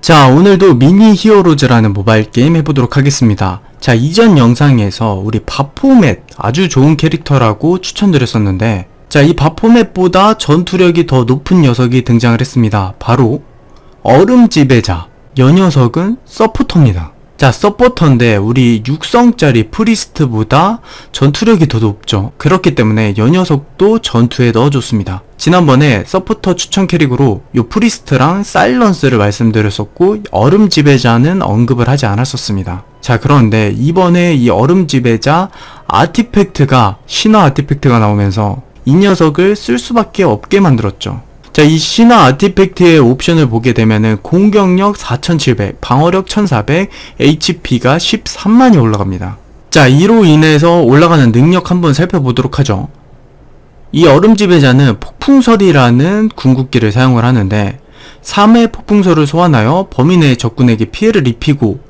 자, 오늘도 미니 히어로즈라는 모바일 게임 해보도록 하겠습니다. 자, 이전 영상에서 우리 바포맷 아주 좋은 캐릭터라고 추천드렸었는데, 자, 이 바포맷보다 전투력이 더 높은 녀석이 등장을 했습니다. 바로 얼음 지배자. 여 녀석은 서포터입니다. 자, 서포터인데 우리 육성짜리 프리스트보다 전투력이 더 높죠. 그렇기 때문에 여 녀석도 전투에 넣어줬습니다. 지난번에 서포터 추천 캐릭으로 요 프리스트랑 사일런스를 말씀드렸었고 얼음 지배자는 언급을 하지 않았었습니다. 자, 그런데 이번에 이 얼음 지배자 아티팩트가 신화 아티팩트가 나오면서 이 녀석을 쓸 수밖에 없게 만들었죠. 자, 이 신화 아티팩트의 옵션을 보게 되면은 공격력 4700, 방어력 1400, HP가 13만이 올라갑니다. 자, 이로 인해서 올라가는 능력 한번 살펴보도록 하죠. 이 얼음 지배자는 폭풍설이라는 궁극기를 사용을 하는데 3회 폭풍설을 소환하여 범위 내 적군에게 피해를 입히고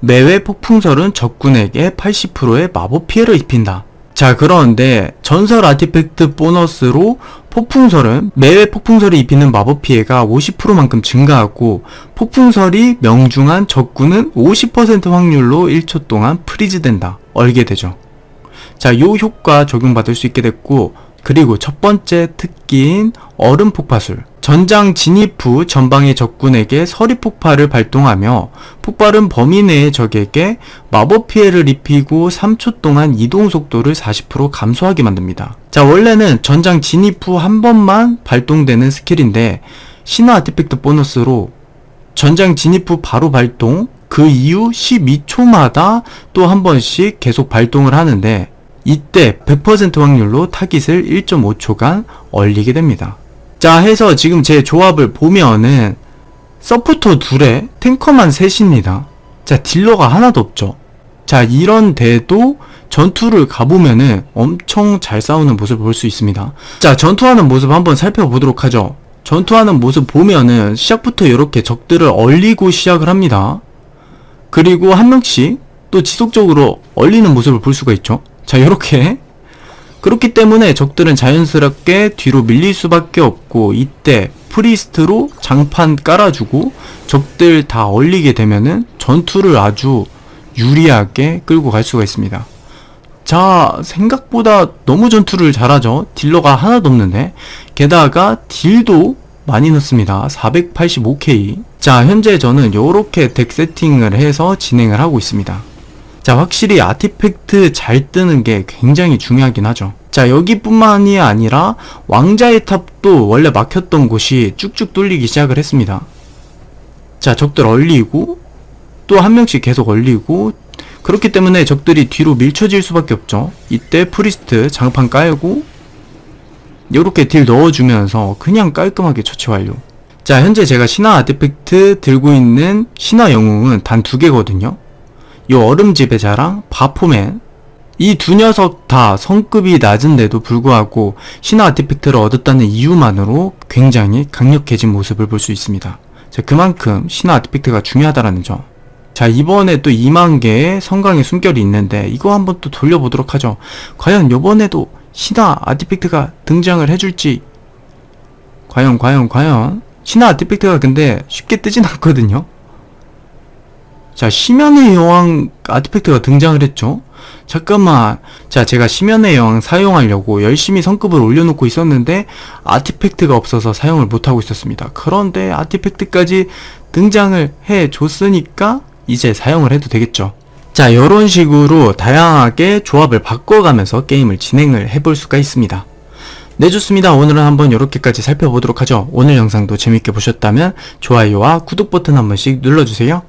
매회 폭풍설은 적군에게 80%의 마법 피해를 입힌다. 자, 그런데 전설 아티팩트 보너스로 폭풍설은 매회 폭풍설이 입히는 마법 피해가 50%만큼 증가하고 폭풍설이 명중한 적군은 50% 확률로 1초 동안 프리즈된다. 얼게 되죠. 자, 요 효과 적용받을 수 있게 됐고, 그리고 첫 번째 특기인 얼음 폭파술. 전장 진입 후 전방의 적군에게 서리 폭발을 발동하며 폭발은 범위 내의 적에게 마법 피해를 입히고 3초 동안 이동 속도를 40% 감소하게 만듭니다. 자, 원래는 전장 진입 후 한 번만 발동되는 스킬인데 신화 아티팩트 보너스로 전장 진입 후 바로 발동, 그 이후 12초마다 또 한 번씩 계속 발동을 하는데 이때 100% 확률로 타깃을 1.5초간 얼리게 됩니다. 자, 해서 지금 제 조합을 보면은 서포터 둘에 탱커만 셋입니다. 자, 딜러가 하나도 없죠. 자, 이런데도 전투를 가보면은 엄청 잘 싸우는 모습을 볼 수 있습니다. 자, 전투하는 모습 한번 살펴보도록 하죠. 전투하는 모습 보면은 시작부터 이렇게 적들을 얼리고 시작을 합니다. 그리고 한 명씩 또 지속적으로 얼리는 모습을 볼 수가 있죠. 자, 이렇게 그렇기 때문에 적들은 자연스럽게 뒤로 밀릴 수밖에 없고 이때 프리스트로 장판 깔아주고 적들 다 얼리게 되면은 전투를 아주 유리하게 끌고 갈 수가 있습니다. 자, 생각보다 너무 전투를 잘하죠. 딜러가 하나도 없는데 게다가 딜도 많이 넣습니다. 485K. 자, 현재 저는 요렇게 덱 세팅을 해서 진행을 하고 있습니다. 자, 확실히 아티팩트 잘 뜨는 게 굉장히 중요하긴 하죠. 자, 여기뿐만이 아니라 왕자의 탑도 원래 막혔던 곳이 쭉쭉 뚫리기 시작을 했습니다. 자, 적들 얼리고 또 한 명씩 계속 얼리고 그렇기 때문에 적들이 뒤로 밀쳐질 수밖에 없죠. 이때 프리스트 장판 깔고 요렇게 딜 넣어주면서 그냥 깔끔하게 처치 완료. 자, 현재 제가 신화 아티팩트 들고 있는 신화 영웅은 단 두 개거든요. 요 얼음 지배자랑 바포맨 이 두 녀석 다 성급이 낮은데도 불구하고 신화 아티팩트를 얻었다는 이유만으로 굉장히 강력해진 모습을 볼 수 있습니다. 자, 그만큼 신화 아티팩트가 중요하다라는 점. 자, 이번에 또 2만 개의 성강의 숨결이 있는데 이거 한번 또 돌려보도록 하죠. 과연 요번에도 신화 아티팩트가 등장을 해줄지 과연 과연 과연 신화 아티팩트가 근데 쉽게 뜨진 않거든요. 자, 심연의 여왕 아티팩트가 등장을 했죠. 잠깐만. 자, 제가 심연의 여왕 사용하려고 열심히 성급을 올려놓고 있었는데, 아티팩트가 없어서 사용을 못하고 있었습니다. 그런데 아티팩트까지 등장을 해 줬으니까, 이제 사용을 해도 되겠죠. 자, 이런 식으로 다양하게 조합을 바꿔가면서 게임을 진행을 해볼 수가 있습니다. 네, 좋습니다. 오늘은 한번 이렇게까지 살펴보도록 하죠. 오늘 영상도 재밌게 보셨다면 좋아요와 구독 버튼 한 번씩 눌러주세요.